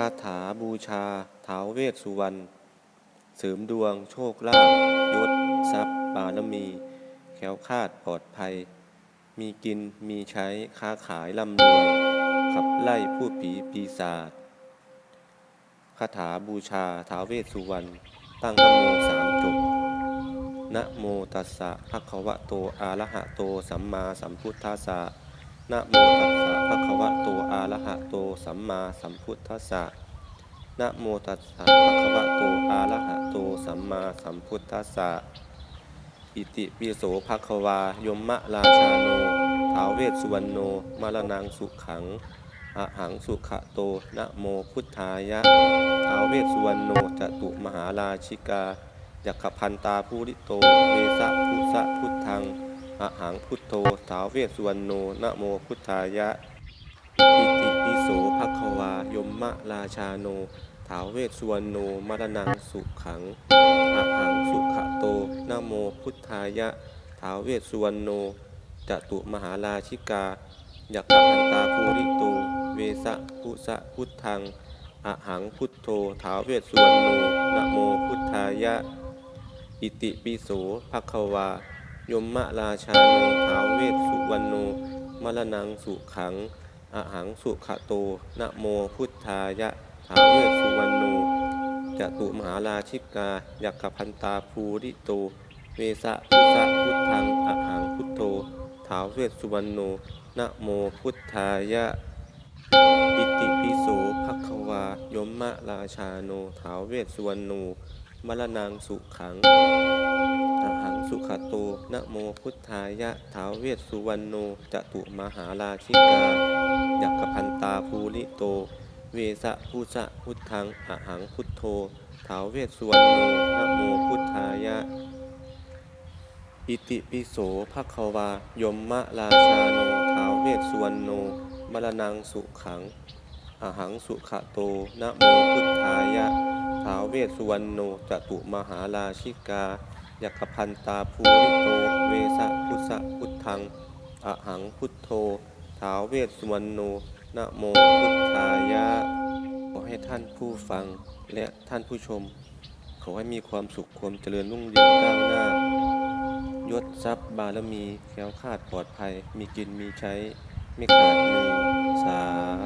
คาถาบูชาท้าเวสสุวรรณเสริมดวงโชคลาภยศทรัพย์บารมี แค้วคาดปลอดภัย มีกินมีใช้ค้าขายร่ำรวย ขับไล่ผู้ผีปีศาจคาถาบูชาท้าเวสสุวรรณตั้งนโมสามจบนะโมตัสสะภะคะวะโต อะระหะโต สัมมาสัมพุทธัสสะ นะโมตัสสะภะคะวะโตอะระหะโตสัมมาสัมพุทธัสสะนะโมตัสสะภะคะวะโตอะระหะโตสัมมาสัมพุทธัสสะอิติปิโสภะคะวายมมะราชาโนท้าวเวสสุวรรณโนมรณังสุขังอะหังสุขะโตนะโมพุทธายะท้าวเวสสุวรรณโนจตุมหาราชิกายักขพันตาภูริโตเวสะพุสะพุทธัง อะหังพุทโธท้าวเวสุวรรณโนนะโมพุทธายะอิติปิโสภะคะวายมมะราชาโนท้าวเวสุวรรณโนมรณังสุขังอะหังสุขะโตนะโมพุทธายะท้าวเวสุวรรณโนจตุมหาราชิกายักขพันตาภูริโตเวสะพุสะพุทธังอะหังพุทโธท้าวเวสุวรรณโนนะโมพุทธายะ อิติปิโสภะคะวา ยมมะราชาโนท้าวเวสสุวรรณโนมรณังสุขังอะหังสุขะโตนะโมพุทธายะท้าวเวสสุวรรณโนจตุมหาราชิกายักขพันตาภูริโต เวสะพุสะพุทธังอะหังพุทโธท้าวเวสสุวรรณโนนะโมพุทธายะอิติปิโสภคะวายมมะราชาโนท้าวเวสสุวรรณโน มรณังสุขังอหังสุขโตนะโมพุทธายะท้าวเวสสุวรรณโนจตุมหาราชิกายักขพันตาภูริโต เวสะพุสะพุทธังอะหังพุทโธท้าวเวสสุวรรณโนนะโมพุทธายะ อิติปิโสภะควายมมะราชาโนท้าวเวสสุวรรณโนมรณังสุขังอะหังสุขโตนะโมพุทธายะ ท้าวเวสสุวรรณโนจตุมหาราชิกายักพันตาภูริโต เวสะพุสะพุทธังอะหังพุทโธท้าวเวสสุวรรณโนนะโมพุทธายะ ขอให้ท่านผู้ฟังและท่านผู้ชม ขอให้มีความสุขความเจริญรุ่งเรืองก้าวหน้ายศทรัพย์บารมีแคล้วคลาดปลอดภัย มีกินมีใช้ ไม่ขาดมือสาธ